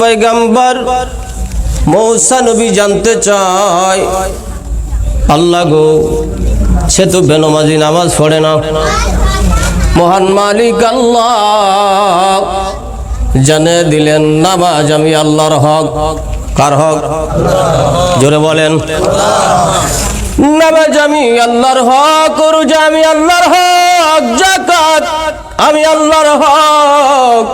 পয়গাম্বর, মৌসা নবী জানতে চায়। আল্লাহ গো, সে তো বেনমাজি নামাজ পড়ে না। মহান মালিক আল্লাহ, জানে দিলেন নামাজ আমি আল্লাহর হক। কার হক? জোরে বলেন। নামাজ আমি আল্লাহর হক, রোজা আমি আল্লাহর হক জাকাত আমি আল্লাহর হক।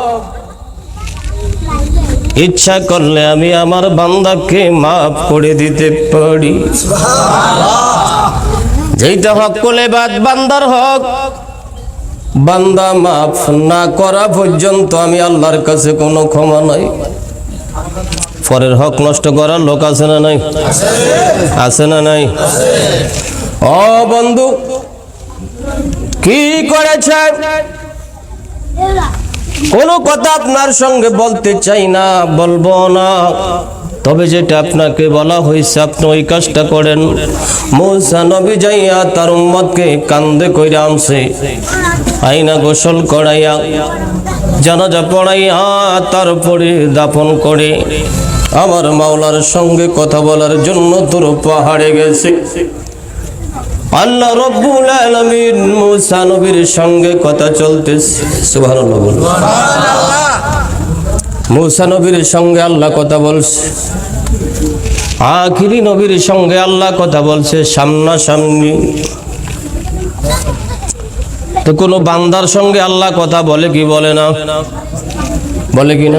ইচ্ছা করলে আমি আমার বান্দাকে মাফ করে দিতে পারি। যেইটা হক করলে বাদ বান্দার হক। বান্দা মাফ না করা পর্যন্ত আমি আল্লাহর কাছে কোনো ক্ষমা নাই। পরের হক নষ্ট করার লোক আছে না নাই? আছে না নাই? ও বন্ধু কি করেছে কোনো কথা আপনার সঙ্গে বলতে চাই না, বলব না। তবে যেটা আপনাকে বলা হয়েছে, আপনি ওই কাজটা করেন। মৌসা নবী যাইয়া তার উম্মতকে কান্দে কইরা আনছে। আইনা গোসল করাইয়া, জানাজা পড়াইয়া তারপরে দাপন করে। আমার মাওলার সঙ্গে কথা বলার জন্য তোর পাহাড়ে গেছে। আল্লাহ রব্বুল আলামিন মুসা নবীর সঙ্গে কথা চলতেছে। সুবহানাল্লাহ বলুন। মুসা নবীর সঙ্গে আল্লাহ কথা বলছে। আখিরি নবীর সঙ্গে আল্লাহ কথা বলছে সামনা সামনি তো কোনো বান্দার সঙ্গে আল্লাহ কথা বলে কি বলে না? বলে কি না?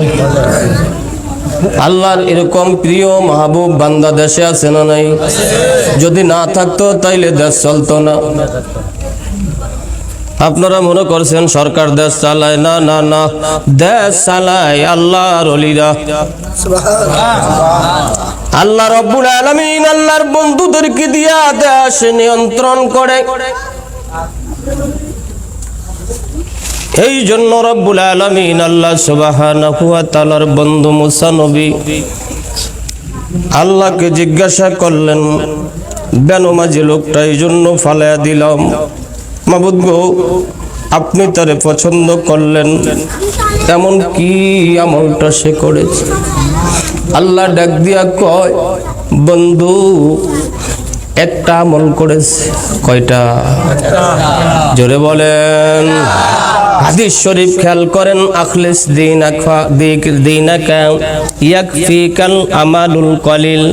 আল্লাহর এরকম প্রিয় মাহবুব বান্দা দেশে আছে না নাই? যদি না থাকতো, তাইলে দেশ চলতো না। আপনারা মনে করছেন সরকার দেশ চালায়? না না না। দেশ চালায় আল্লাহর অলিরা। আল্লাহ রব্বুল আলামিন আল্লাহর বন্ধুদেরকে দিয়া দেশ নিয়ন্ত্রণ করে। এই জন্য রব্বুল আলামিন আল্লাহ ওয়া বন্ধু মুসা নবী আল্লাহকে জিজ্ঞাসা করলেন বেনমাজি লোকটা এই জন্য ফালাইয়া দিলাম। মাবুদ গো আপনি তারে পছন্দ করলেন। এমন কি আমলটা সে করেছে? আল্লাহ ডাক দিয়া কয় বন্ধু একটা আমল করেছে। কয়টা? জোরে বলেন। হাদিস শরীফ খেয়াল করেন, আখলিস ইয়াকফিকাল আমালুল কলিল।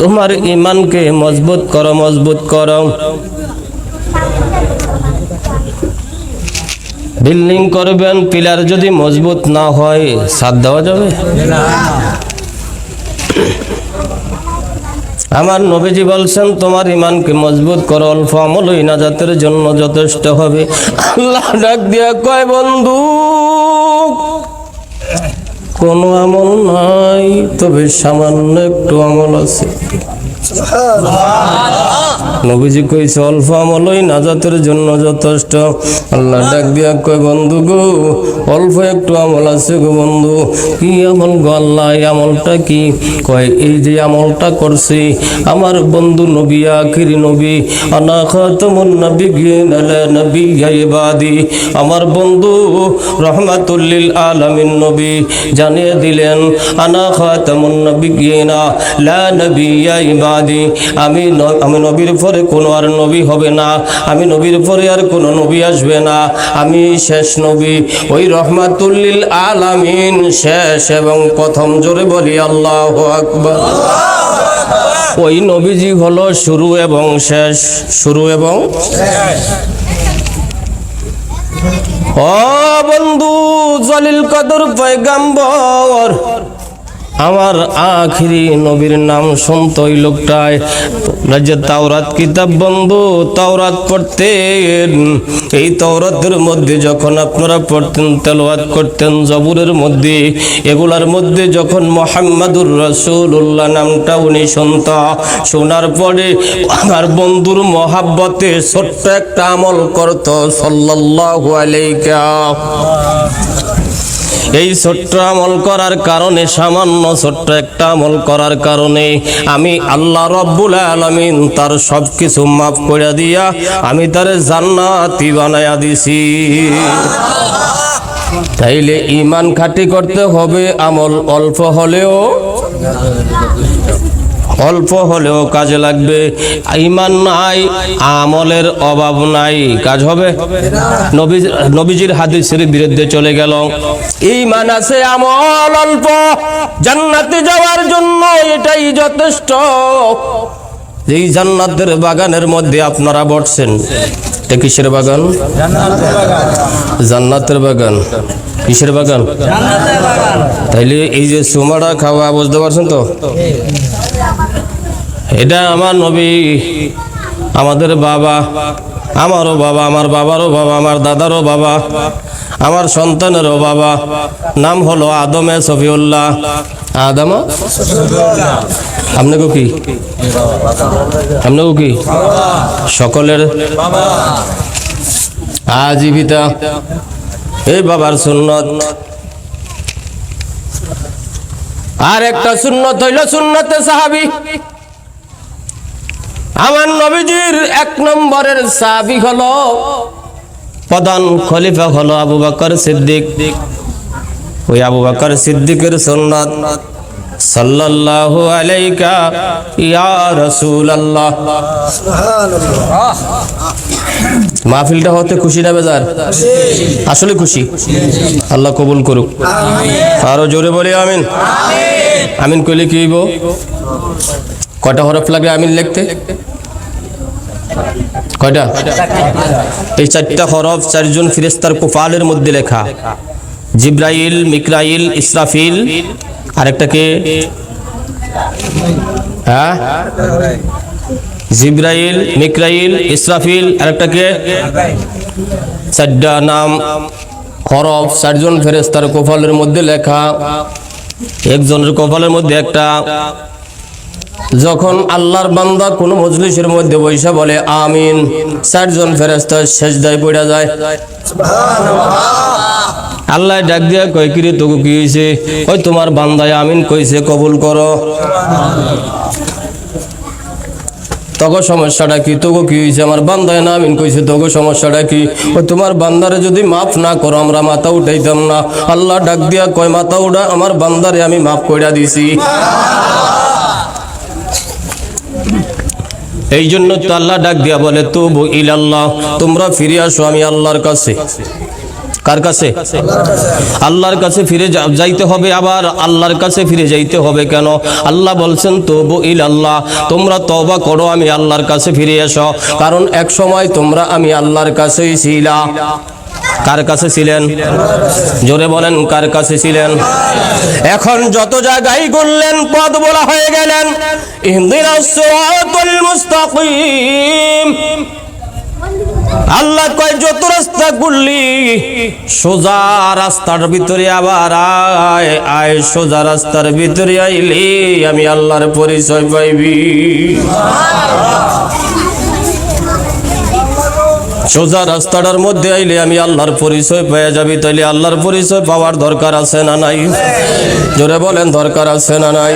তোমার ইমানকে মজবুত করো মজবুত করো। বিল্ডিং করবেন, পিলার যদি মজবুত না হয়, সাথ দেওয়া যাবে? আমার নবীজি বলছেন, তোমার ইমানকে মজবুত করো, অল্প আমলই নাজাতের জন্য যথেষ্ট হবে। আল্লাহ ডাক দিয়া কয়, বন্ধু, কোনো আমল নাই, তবে সামান্য একটু আমল আছে। নবীজি কইছে অল্প আমলই নাজাতের জন্য যথেষ্ট। আল্লাহ ডাক দিয়া কয়, বন্ধু গো, অল্প একটু আমল আছে গো বন্ধু। কি আমল গো আল্লাহ, এই আমলটা কি? কয়, এই যে আমলটা করছি, আমার বন্ধু নবী, আখিরি নবী, আনা খাতামুন নবিয়্যিন আলা নবিয়্যি ইবাদি আমার বন্ধু রহমাতুল্লিল আলামিন নবী জানিয়ে দিলেন, আনা খাতামুন নবিয়্যিনা লা নবিয়্যা ইবাদি আমি আমি নবীর পরে কোনো আর নবী হবে না। আমি নবীর পরে আর কোনো নবী আসবে না। আমি শেষ নবী। ওই রহমাতুল্লিল আলামিন শেষ এবং প্রথম জোরে বলি আল্লাহ আকবার। ওই নবীজি হলো শুরু এবং শেষ। শুরু এবং ও বন্ধু, জলিল কদর পয়গাম্বর। আমার আখিরি নবীর নাম শুনত ওই লোকটায়। রাজ্যে তাওরাত কিতাব বন্ধু, তাওরাত পড়তেন। এই তাওরাতের মধ্যে যখন আপনারা পড়তেন, তেলাওয়াত করতেন জবুরের মধ্যে, এগুলার মধ্যে যখন মোহাম্মদুর রসুল্লাহ নামটা উনি শুনত, শোনার পরে আমার বন্ধুর মহাব্বতে ছোট্ট একটা আমল করত, সাল্লাল্লাহু আলাইকা। এই ছোট্ট আমল করার কারণে, সামান্য ছোট্ট একটা আমল করার কারণে আমি আল্লাহ রব্বুল আলামিন তার সব কিছু মাফ করে দিয়া আমি তার জান্নাতি বানাইয়া দিছি। তাইলে ইমান খাটি করতে হবে, আমল অল্প হলেও অল্প হলেও কাজে লাগবে। ইমান নাই, আমলের অভাব নাই। কাজ হবে। নবী- নবীজির হাদিসের বিরুদ্ধে চলে গেল। ইমান আছে, আমল অল্প। জান্নাতে যাওয়ার জন্য এটাই যথেষ্ট। এই জান্নাতের বাগানের মধ্যে আপনারা বসছেন এটা কিসের বাগান? জান্নাতের বাগান। কিসের বাগান? তাইলে এই যে সোমাটা খাওয়া বুঝতে পারছেন তো? এটা আমার নবী, আমাদের বাবা, আমারও বাবা, আমার বাবারও বাবা, আমার দাদারও বাবা। আমার সন্তানেরও বাবা। নাম হলো আদমে সফিউল্লাহ আদম? আপনাকে কি? আপনাকে কি? সকলের আজীবিতা। এই বাবার সুন্নত। আর একটা সুন্নত হইল সুন্নতে সাহাবি। আমার নবীজির এক নম্বরের সাহাবি হলো প্রধান খলিফা হলো আবু বকর সিদ্দিক। ওই আবু বকর সিদ্দিকের সুন্নত, সাল্লাল্লাহু আলাইকা ইয়া রাসূলুল্লাহ। মাহফিলটা হতে খুশি না বেজার? আসলে খুশি। আল্লাহ কবুল করুক। আরও জোরে বলি আমিন। আমিন কইলে কি কয়টা হরফ লাগবে আমিন লিখতে? কয়টা? এই চারটা হরফ চারজন ফিরেস্তার কুফালের মধ্যে লেখা। জিব্রাইল মিকরাইল ইসরাফিল আরেকটাকে হ্যাঁ? জিব্রাইল মিকরাইল ইসরাফিল আরেকটাকে চারটা নাম, হরফ চারজন ফেরেস্তার কপালের মধ্যে লেখা। একজনের কপালের মধ্যে একটা। যখন আল্লাহর বান্দা কোন মজলিসের মধ্যে বৈশা বলে আমিন। চারজন ফেরেস্তা সেজদায় পড়া যায়। আল্লাহ ডাক দিয়া কয় কিরে তোকে কি হয়েছে ওই তোমার বান্দায় আমিন কইছে কবুল করো। তগো সমস্যাটা কি? তোগো কি হয়েছে আমার বান্দায় না আমিন কইছে তোগো সমস্যাটা কি? ও তোমার বান্দারে যদি মাফ না করো আমরা মাথা উঠাইতাম না। আল্লাহ ডাক দিয়া কয় মাথা উঠা আমার বান্দারে আমি মাফ কইরা দিছি। এই জন্য তো আল্লাহ ডাক দিয়া বলে, তবু ইলাল্লাহ, তোমরা ফিরে আসো, আমি আল্লাহর কাছে। কার কাছে? আল্লাহর কাছে ফিরে যাইতে হবে আবার আল্লাহর কাছে ফিরে যাইতে হবে কেন? আল্লাহ বলছেন, তবু ইল আল্লাহ তোমরা তবা করো, আমি আল্লাহর কাছে ফিরে এসো। কারণ এক সময় তোমরা, আমি আল্লাহর কাছেই ছিলা। কার কাছে ছিলেন? জোরে বলেন, কার কাছে ছিলেন? এখন যত জায়গায় করলেন পদ বলা সিরাতাল মুস্তাকিম আল্লাহ কয়, যত রাস্তা ঘুরলি সোজা রাস্তার ভিতরে আবার আয়। আয়, সোজা রাস্তার ভিতরে আইলি, আমি আল্লাহর পরিচয় পাইবি। সোজা রাস্তাটার মধ্যে আইলে আমি আল্লাহর পরিচয় পেয়ে যাবি, তাইলে আল্লাহর পরিচয় পাওয়ার দরকার আছে না নাই? জোরে বলেন, দরকার আছে না নাই?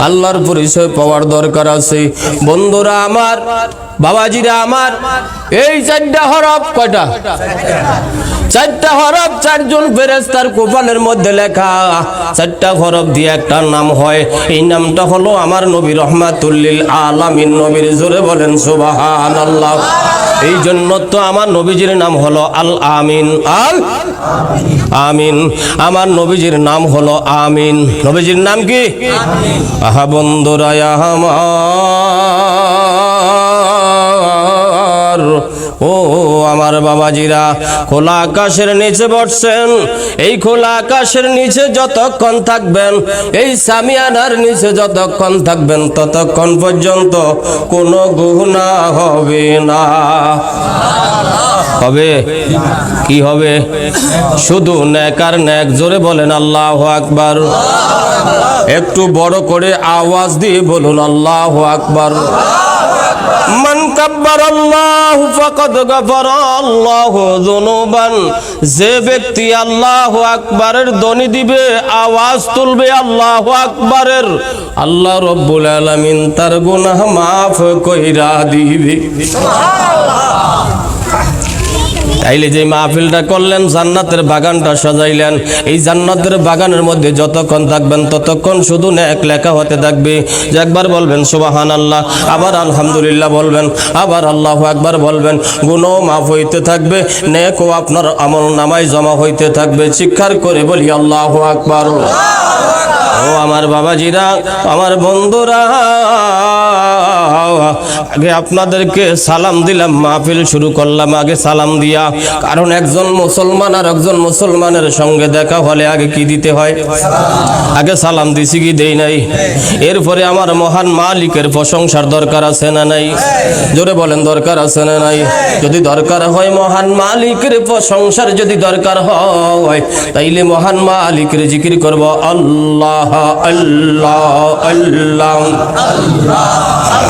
আল্লাহর পরিচয় পাওয়ার দরকার আছে। বন্ধুরা আমার বাবাজিরা আমার, এই চারটা হরফ কয়টা? চারটা হরফ চারজন ফেরেস্তার কোপালের মধ্যে লেখা। চারটা হরফ দিয়ে একটা নাম হয়। এই নামটা হলো আমার নবী রহমাতুল্লিল আলামিন। নবীর জোরে বলেন সুবাহান আল্লাহ এই জন্য তো আমার নবীজির নাম হলো আল আমিন। আল আমিন। আমার নবীজির নাম হলো আমিন। নবীজির নাম কি? আহা বন্ধুরা আমার ও আমার বাবাজিরা, খোলা আকাশের নিচে বসছেন। এই খোলা আকাশের নিচে যতক্ষণ থাকবেন, এই সামিয়ানার নিচে যতক্ষণ থাকবেন, ততক্ষণ পর্যন্ত কোনো গুণা হবে না। হবে? কি হবে? শুধু ন্যাক আর ন্যাক জোরে বলেন আল্লাহ আকবার। একটু বড় করে আওয়াজ দিয়ে বলুন আল্লাহ আকবার। মান কাব্বার আল্লাহ ফাকাদ গাফারা আল্লাহ যুনুবান। যে ব্যক্তি আল্লাহ আকবারের ধ্বনি দিবে, আওয়াজ তুলবে আল্লাহ আকবারের। আল্লাহ রব্বুল আলামিন তার গুনাহ maaf কইরা দিবে। তাইলে যে মাহফিলটা করলেন, জান্নাতের বাগানটা সাজাইলেন। এই জান্নাতের বাগানের মধ্যে যতক্ষণ থাকবেন, ততক্ষণ শুধু এক লেখা হতে থাকবে। যে একবার বলবেন সুবাহান আল্লাহ আবার আলহামদুলিল্লাহ বলবেন, আবার আল্লাহ একবার বলবেন গুণও মাফ হইতে থাকবে নেকও আপনার আমল নামায় জমা হইতে থাকবে। শিক্ষার করে বলি, আল্লাহ আকবার। ও আমার বাবাজিরা, আমার বন্ধুরা আগে আপনাদেরকে সালাম দিলাম, মাহফিল শুরু করলাম, আগে সালাম দিয়া। কারণ একজন মুসলমান আর একজন মুসলমানের সঙ্গে দেখা হলে আগে কি দিতে হয়? আগে সালাম দিছি কি দেই নাই? এরপরে আমার মহান মালিকের প্রশংসার দরকার আছে না নাই? জোরে বলেন, দরকার আছে না নাই? যদি দরকার হয় মহান মালিকের প্রশংসার যদি দরকার হয়, তাইলে মহান মালিকের জিকির করব আল্লাহ আল্লাহ আল্লাহ। আল্লাহ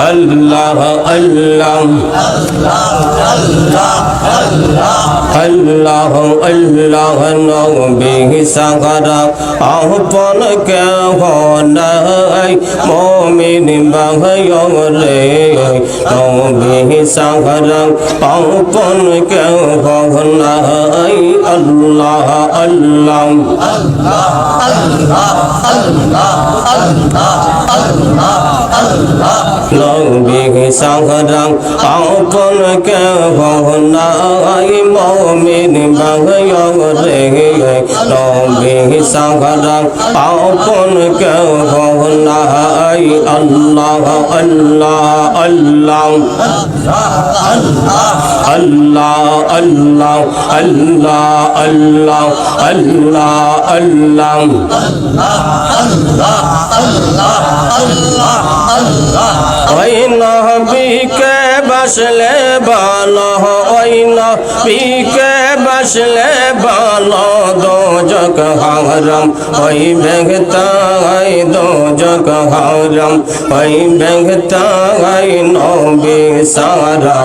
اللہ اللہ اللہ اللہ نبی سغرا احپن کے ہونے مومن بہیو رے نبی سغرا احپن کے ہونے اللہ اللہ اللہ اللہ اللہ اللہ اللہ নবী সাগরা আহপন কে নাই, মমিন বাহরে নবী সাগরা আহপন কে নাই, আল্লাহ আল্লাহ নবী সাগরা আপন কে নাই মমিন বাহরে নবী সাগরা আপন কে নাই আল্লাহ আল্লাহ আল্লাহ আল্লাহ আল্লাহ। আল্লাহ আল্লাহ আল্লাহ ওই নবীকে বসলে ভালো ওই নবীকে বসলে ভালো দো জগ হারাম, ওই বেগতাই দো জগ হারাম, ওই বেগতাই নবী সারা।